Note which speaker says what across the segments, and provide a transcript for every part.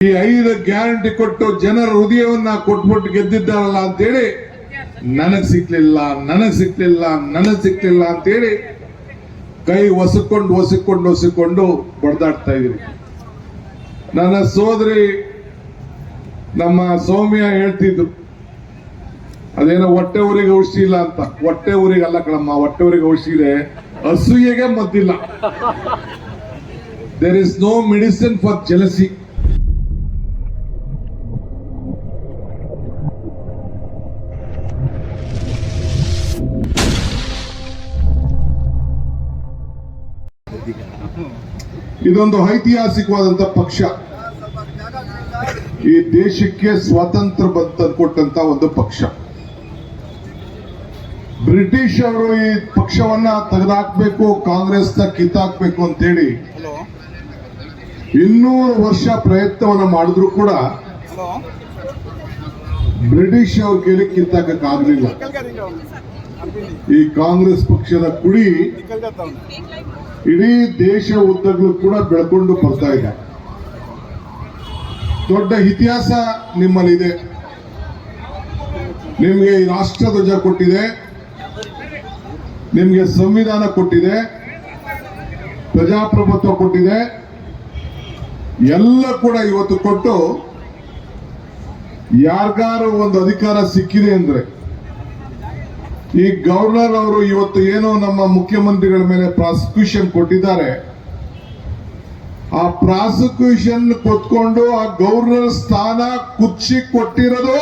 Speaker 1: ಈ ಐದು ಗ್ಯಾರಂಟಿ ಕೊಟ್ಟು ಜನರ ಹೃದಯವನ್ನ ಕೊಟ್ಬಿಟ್ಟು ಗೆದ್ದಿದ್ದಾರಲ್ಲ ಅಂತೇಳಿ ನನಗ್ ಸಿಕ್ಲಿಲ್ಲ ನನಗ್ ಸಿಕ್ಲಿಲ್ಲ ನನಗ್ ಸಿಕ್ಲಿಲ್ಲ ಅಂತೇಳಿ ಕೈ ಒಸಕೊಂಡು ಒಸಿಕೊಂಡು ಒಸಿಕೊಂಡು ಬಡ್ದಾಡ್ತಾ ಇದ್ರಿ ನನ್ನ ಸೋದರಿ ನಮ್ಮ ಸೌಮ್ಯ ಹೇಳ್ತಿದ್ರು ಅದೇನೋ ಹೊಟ್ಟೆ ಊರಿಗೆ ಔಷಧಿ ಇಲ್ಲ ಅಂತ. ಹೊಟ್ಟೆ ಊರಿಗೆ ಅಲ್ಲ ಕಣಮ್ಮ, ಹೊಟ್ಟೆ ಊರಿಗೆ ಔಷಧಿ ಇದೆ. ಅಸೂಯೆಗೆ ಮದ್ದಿಲ್ಲ. There is no medicine for jealousy ಇದೊಂದು ಐತಿಹಾಸಿಕವಾದಂತ ಪಕ್ಷ. ಈ ದೇಶಕ್ಕೆ ಸ್ವಾತಂತ್ರ್ಯ ತಂದುಕೊಟ್ಟಂತ ಒಂದು ಪಕ್ಷ. ಬ್ರಿಟಿಷ್ ಅವರು ಈ ಪಕ್ಷವನ್ನ ತೆಗೆದಾಕ್ಬೇಕು ಕಾಂಗ್ರೆಸ್ನ ಕಿತ್ತಾಕ್ಬೇಕು ಅಂತೇಳಿ ಇನ್ನೂರು ವರ್ಷ ಪ್ರಯತ್ನವನ್ನ ಮಾಡಿದ್ರು ಕೂಡ ಬ್ರಿಟಿಷ್ ಅವ್ರ ಕೈಲಿ
Speaker 2: ಕಿತ್ತಾಕಕ್ಕಾಗಲಿಲ್ಲ
Speaker 1: ಈ ಕಾಂಗ್ರೆಸ್ ಪಕ್ಷದ ಕುಡಿ ಇಡೀ ದೇಶ ಉದ್ದಗಳು ಕೂಡ ಬೆಳ್ಕೊಂಡು ಬರ್ತಾ ಇದೆ. ದೊಡ್ಡ ಇತಿಹಾಸ ನಿಮ್ಮಲ್ಲಿದೆ. ನಿಮಗೆ ರಾಷ್ಟ್ರ ಧ್ವಜ ಕೊಟ್ಟಿದೆ. ನಿಮಗೆ ಸಂವಿಧಾನ ಕೊಟ್ಟಿದೆ. ಪ್ರಜಾಪ್ರಭುತ್ವ ಕೊಟ್ಟಿದೆ. ಎಲ್ಲ ಕೂಡ ಇವತ್ತು ಕೊಟ್ಟು ಯಾರಿಗಾರು ಒಂದು ಅಧಿಕಾರ ಸಿಕ್ಕಿದೆ ಅಂದ್ರೆ ಈ ಗವರ್ನರ್ ಅವರು ಇವತ್ತು ಏನೋ ನಮ್ಮ ಮುಖ್ಯಮಂತ್ರಿಗಳ ಮೇಲೆ ಪ್ರಾಸಿಕ್ಯೂಷನ್ ಕೊಟ್ಟಿದ್ದಾರೆ. ಆ ಪ್ರಾಸಿಕ್ಯೂಷನ್ ಕೊತ್ಕೊಂಡು ಆ ಗವರ್ನರ್ ಸ್ಥಾನ ಕುಚ್ಚಿ ಕೊಟ್ಟಿರೋದು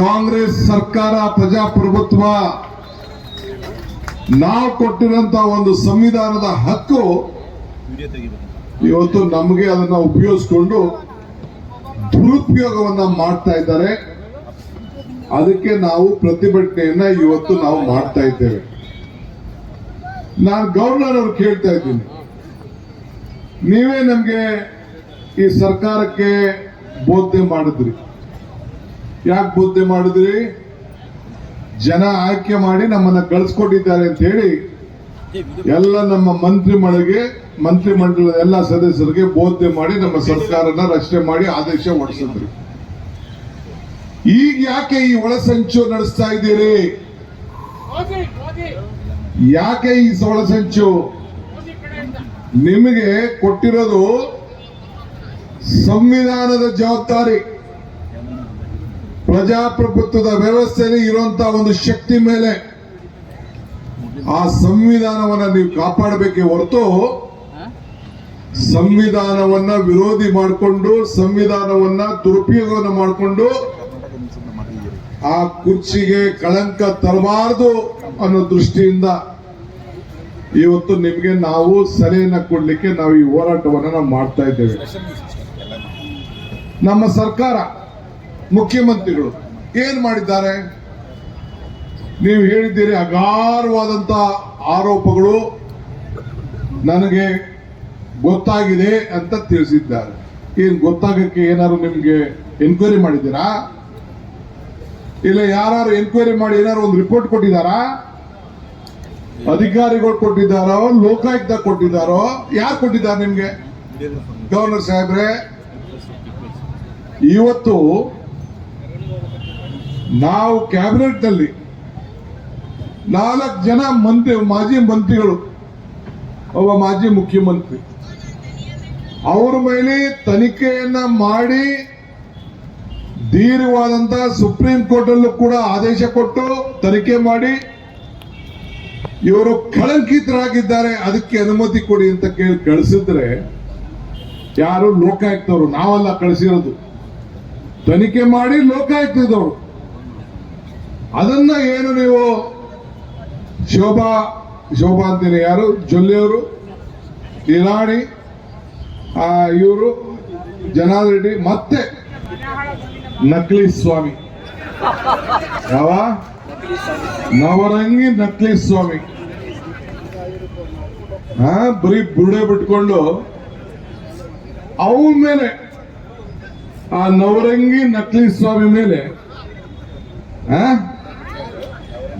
Speaker 1: ಕಾಂಗ್ರೆಸ್ ಸರ್ಕಾರ ಪ್ರಜಾಪ್ರಭುತ್ವ. ನಾವು ಕೊಟ್ಟಿರೋಂತ ಒಂದು ಸಂವಿಧಾನದ ಹಕ್ಕು ಇವತ್ತು ನಮಗೆ ಅದನ್ನ ಉಪಯೋಗಿಸ್ಕೊಂಡು ದುರುಪಯೋಗವನ್ನ ಮಾಡ್ತಾ ಇದ್ದಾರೆ. ಅದಕ್ಕೆ ನಾವು ಪ್ರತಿಭಟನೆಯನ್ನ ಇವತ್ತು ನಾವು ಮಾಡ್ತಾ ಇದ್ದೇವೆ. ನಾನು ಗವರ್ನರ್ ಅವ್ರು ಕೇಳ್ತಾ ಇದ್ದೀನಿ. ನೀವೇ ನಮ್ಗೆ ಈ ಸರ್ಕಾರಕ್ಕೆ ಬೋಧನೆ ಮಾಡಿದ್ರಿ. ಯಾಕೆ ಬೋಧನೆ ಮಾಡಿದ್ರಿ? ಜನ ಆಯ್ಕೆ ಮಾಡಿ ನಮ್ಮನ್ನ ಕಳಿಸ್ಕೊಟ್ಟಿದ್ದಾರೆ ಅಂತ ಹೇಳಿ ಎಲ್ಲ ನಮ್ಮ ಮಂತ್ರಿ ಮಳಿಗೆ ಮಂತ್ರಿ ಮಂಡಲದ ಎಲ್ಲ ಸದಸ್ಯರಿಗೆ ಬೋಧನೆ ಮಾಡಿ ನಮ್ಮ ಸರ್ಕಾರನ ರಚನೆ ಮಾಡಿ ಆದೇಶ ಹೊರಡಿಸಿದ್ರಿ ಈಗ ಯಾಕೆ ಈ ಒಳಸಂಚು ನಡೆಸ್ತಾ ಇದ್ದೀರಿ? ಯಾಕೆ ಈ ಒಳಸಂಚು ನಿಮಗೆ ಕೊಟ್ಟಿರೋದು ಸಂವಿಧಾನದ ಜವಾಬ್ದಾರಿ. ಪ್ರಜಾಪ್ರಭುತ್ವದ ವ್ಯವಸ್ಥೆಯಲ್ಲಿ ಇರುವಂತಹ ಒಂದು ಶಕ್ತಿ ಮೇಲೆ ಆ ಸಂವಿಧಾನವನ್ನ ನೀವು ಕಾಪಾಡಬೇಕೆ ಹೊರತು ಸಂವಿಧಾನವನ್ನ ವಿರೋಧಿ ಮಾಡಿಕೊಂಡು ಸಂವಿಧಾನವನ್ನ ದುರುಪಯೋಗವನ್ನು ಮಾಡಿಕೊಂಡು ಆ ಕುರ್ಚಿಗೆ ಕಳಂಕ ತರಬಾರದು ಅನ್ನೋ ದೃಷ್ಟಿಯಿಂದ ಇವತ್ತು ನಿಮಗೆ ನಾವು ಸಲಹೆಯನ್ನ ಕೊಡ್ಲಿಕ್ಕೆ ನಾವು ಈ ಹೋರಾಟವನ್ನು ನಾವು ಮಾಡ್ತಾ ಇದ್ದೇವೆ. ನಮ್ಮ ಸರ್ಕಾರ, ಮುಖ್ಯಮಂತ್ರಿಗಳು ಏನ್ ಮಾಡಿದ್ದಾರೆ? ನೀವು ಹೇಳಿದ್ದೀರಿ ಅಗಾರವಾದಂತ ಆರೋಪಗಳು ನನಗೆ ಗೊತ್ತಾಗಿದೆ ಅಂತ ತಿಳಿಸಿದ್ದಾರೆ. ಏನ್ ಗೊತ್ತಾಗಕ್ಕೆ ಏನಾದ್ರು ನಿಮ್ಗೆ ಎನ್ಕ್ವೈರಿ ಮಾಡಿದ್ದೀರಾ? ಇಲ್ಲ ಯಾರು ಎನ್ಕ್ವೈರಿ ಮಾಡಿ ಏನಾರು ಒಂದು ರಿಪೋರ್ಟ್ ಕೊಟ್ಟಿದ್ದಾರಾ? ಅಧಿಕಾರಿಗಳು ಕೊಟ್ಟಿದ್ದಾರೋ, ಲೋಕಾಯುಕ್ತ ಕೊಟ್ಟಿದ್ದಾರೋ? ಯಾರು ಕೊಟ್ಟಿದ್ದಾರೆ ನಿಮ್ಗೆ? ಗವರ್ನರ್ ಸಾಹೇಬ್ರೆ? ಇವತ್ತು ನಾವು ಕ್ಯಾಬಿನೆಟ್ನಲ್ಲಿ ನಾಲ್ಕು ಜನ ಮಂತ್ರಿ, ಮಾಜಿ ಮಂತ್ರಿಗಳು, ಒಬ್ಬ ಮಾಜಿ ಮುಖ್ಯಮಂತ್ರಿ. ಅವ್ರ ಮೇಲೆ ತನಿಖೆಯನ್ನ ಮಾಡಿ ಧೀರವಾದಂತ ಸುಪ್ರೀಂ ಕೋರ್ಟ್ ಅಲ್ಲೂ ಕೂಡ ಆದೇಶ ಕೊಟ್ಟು ತನಿಖೆ ಮಾಡಿ ಇವರು ಕಳಂಕಿತರಾಗಿದ್ದಾರೆ, ಅದಕ್ಕೆ ಅನುಮತಿ ಕೊಡಿ ಅಂತ ಕೇಳಿ ಕಳಿಸಿದ್ರೆ ಯಾರು ಲೋಕಾಯುಕ್ತವರು? ನಾವಲ್ಲ ಕಳಿಸಿರೋದು. ತನಿಖೆ ಮಾಡಿ ಲೋಕಾಯುಕ್ತದವರು. ಅದನ್ನ ಏನು ನೀವು ಶೋಭಾ ಶೋಭಾ ಅಂತೀನಿ ಯಾರು? ಜೊಲ್ಲೆಯವರು ಇರಾಣಿ ಇವರು ಜನಾರ್ದನ್ ಮತ್ತೆ ನಕಲಿ ಸ್ವಾಮಿ. ಯಾವ? ನವರಂಗಿ ನಕಲಿ ಸ್ವಾಮಿ. ಹಾ, ಬರೀ ಬುರುಡೆ ಬಿಟ್ಕೊಂಡು ಅವನ ಮೇಲೆ, ಆ ನವರಂಗಿ ನಕಲಿ ಸ್ವಾಮಿ ಮೇಲೆ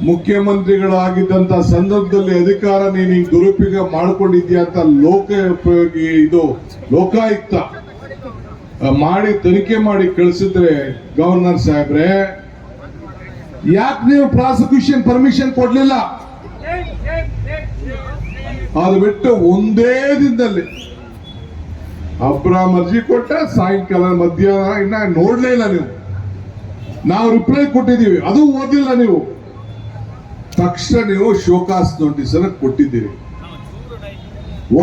Speaker 1: ಮುಖ್ಯಮಂತ್ರಿಗಳಾಗಿದ್ದಂತ ಸಂದರ್ಭದಲ್ಲಿ ಅಧಿಕಾರ ನೀನು ದುರುಪಯೋಗ ಮಾಡ್ಕೊಂಡಿದ್ಯಾ ಅಂತ ಲೋಕೋಪಯೋಗಿ ಇದು ಲೋಕಾಯುಕ್ತ. ಮಾಡಿ ತನಿಖೆ ಮಾಡಿ ಕಳಿಸಿದ್ರೆ, ಗವರ್ನರ್ ಸಾಹೇಬ್ರೆ, ಯಾಕೆ ನೀವು ಪ್ರಾಸಿಕ್ಯೂಷನ್ ಪರ್ಮಿಷನ್ ಕೊಡ್ಲಿಲ್ಲ? ಅದು ಬಿಟ್ಟು ಒಂದೇ ದಿನದಲ್ಲಿ ಅಬ್ರಾಮ್ ಅರ್ಜಿ ಕೊಟ್ಟ ಸಾಯಂಕಾಲ ಮಧ್ಯಾಹ್ನ ಇನ್ನ ನೋಡ್ಲೇ ಇಲ್ಲ ನೀವು. ನಾವು ರಿಪ್ಲೈ ಕೊಟ್ಟಿದ್ದೀವಿ, ಅದು ಓದಿಲ್ಲ ನೀವು. ತಕ್ಷಣ ನೀವು ಶೋಕಾಸ್ ನೋಟಿಸ್ ಅನ್ನು ಕೊಟ್ಟಿದ್ದೀರಿ.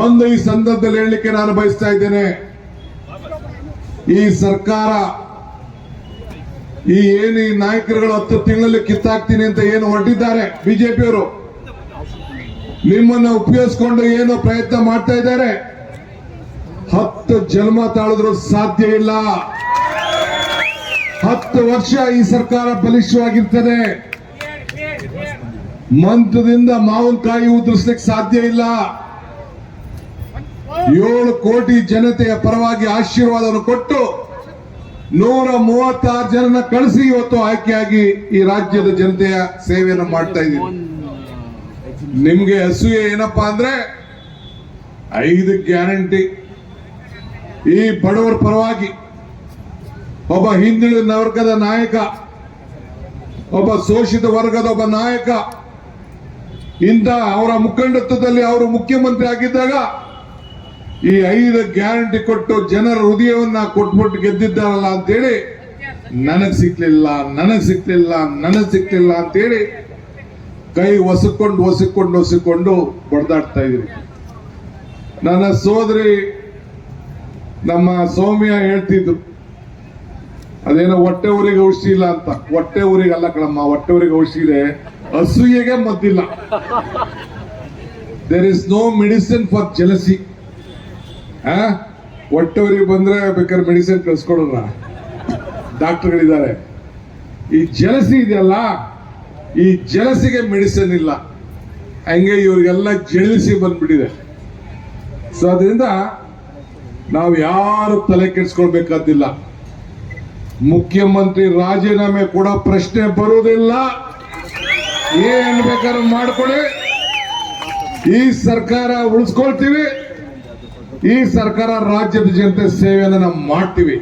Speaker 1: ಒಂದು ಈ ಸಂದರ್ಭದಲ್ಲಿ ಹೇಳಲಿಕ್ಕೆ ನಾನು ಬಯಸ್ತಾ ಇದ್ದೇನೆ. ಈ ಸರ್ಕಾರ, ಈ ಏನು ಈ ನಾಯಕರುಗಳು ಹತ್ತು ತಿಂಗಳಲ್ಲಿ ಕಿತ್ತಾಕ್ತೀನಿ ಅಂತ ಏನು ಹೊರಟಿದ್ದಾರೆ ಬಿಜೆಪಿಯವರು? ನಿಮ್ಮನ್ನ ಉಪಯೋಗಿಸ್ಕೊಂಡು ಏನು ಪ್ರಯತ್ನ ಮಾಡ್ತಾ ಇದ್ದಾರೆ? ಹತ್ತು ಜನ್ಮ ತಾಳಿದ್ರು ಸಾಧ್ಯ ಇಲ್ಲ. ಹತ್ತು ವರ್ಷ ಈ ಸರ್ಕಾರ ಬಲಿಷ್ಠವಾಗಿರ್ತದೆ. ಮಂತ್ರದಿಂದ ಮಾವಿನಕಾಯಿ ಉದುರಿಸ್ಲಿಕ್ಕೆ ಸಾಧ್ಯ ಇಲ್ಲ. ಏಳು ಕೋಟಿ ಜನತೆಯ ಪರವಾಗಿ ಆಶೀರ್ವಾದವನ್ನು ಕೊಟ್ಟು ನೂರ ಮೂವತ್ತಾರು ಜನನ ಕಳಿಸಿ ಇವತ್ತು ಆಯ್ಕೆಯಾಗಿ ಈ ರಾಜ್ಯದ ಜನತೆಯ ಸೇವೆಯನ್ನು ಮಾಡ್ತಾ ಇದ್ದೀವಿ ನಿಮ್ಗೆ ಅಸೂಯೆ ಏನಪ್ಪಾ ಅಂದ್ರೆ ಐದು ಗ್ಯಾರಂಟಿ. ಈ ಬಡವರ ಪರವಾಗಿ ಒಬ್ಬ ಹಿಂದುಳಿದ ವರ್ಗದ ನಾಯಕ, ಒಬ್ಬ ಶೋಷಿತ ವರ್ಗದ ಒಬ್ಬ ನಾಯಕ, ಇಂಥ ಅವರ ಮುಖಂಡತ್ವದಲ್ಲಿ ಅವರು ಮುಖ್ಯಮಂತ್ರಿ ಆಗಿದ್ದಾಗ ಈ ಐದು ಗ್ಯಾರಂಟಿ ಕೊಟ್ಟು ಜನರ ಹೃದಯವನ್ನ ಕೊಟ್ಬಿಟ್ಟು ಗೆದ್ದಿದ್ದಾರಲ್ಲ ಅಂತೇಳಿ ನನಗ್ ಸಿಕ್ಲಿಲ್ಲ ನನಗ್ ಸಿಕ್ಲಿಲ್ಲ ನನಗ್ ಸಿಕ್ಲಿಲ್ಲ ಅಂತೇಳಿ ಕೈ ಒಸಕೊಂಡು ಒಸಿಕೊಂಡು ಒಸಿಕೊಂಡು ಬಡ್ದಾಡ್ತಾ ಇದ್ರಿ. ನನ್ನ ಸೋದರಿ ನಮ್ಮ ಸೌಮ್ಯ ಹೇಳ್ತಿದ್ರು ಅದೇನೋ ಹೊಟ್ಟೆ ಊರಿಗೆ ಔಷಧಿ ಇಲ್ಲ ಅಂತ. ಹೊಟ್ಟೆ ಊರಿಗೆ ಅಲ್ಲ ಕಣಮ್ಮ, ಹೊಟ್ಟೆ ಊರಿಗೆ ಔಷಧಿ ಇದೆ. ಅಸೂಯೆಗೆ ಮದ್ದಿಲ್ಲ. There is no medicine for jealousy ಆ? ಬಂದ್ರೆ ಬೇಕಾದ್ರೆ ಮೆಡಿಸಿನ್ ಕಳ್ಸ್ಕೊಡೋಣ. ಡಾಕ್ಟರ್ಗಳಿದ್ದಾರೆ. ಈ ಜಲಸಿ ಇದೆಯಲ್ಲ, ಈ ಜಲಸಿಗೆ ಮೆಡಿಸಿನ್ ಇಲ್ಲ. ಹಂಗೆ ಇವರಿಗೆಲ್ಲ ಜಳಿಸಿ ಬಂದ್ಬಿಟ್ಟಿದೆ. ಸೊ ಅದರಿಂದ ನಾವು ಯಾರು ತಲೆ ಕೆಡಿಸ್ಕೊಳ್ಬೇಕಾದಿಲ್ಲ ಮುಖ್ಯಮಂತ್ರಿ ರಾಜೀನಾಮೆ ಕೂಡ ಪ್ರಶ್ನೆ ಬರುವುದಿಲ್ಲ. ಏನ್ ಬೇಕಾದ್ರೂ ಮಾಡ್ಕೊಳ್ಳಿ. ಈ ಸರ್ಕಾರ ಉಳಿಸ್ಕೊಳ್ತೀವಿ. ಈ ಸರ್ಕಾರ ರಾಜ್ಯದ ಜನತೆ ಸೇವೆಯನ್ನು ನಾವು ಮಾಡ್ತೀವಿ.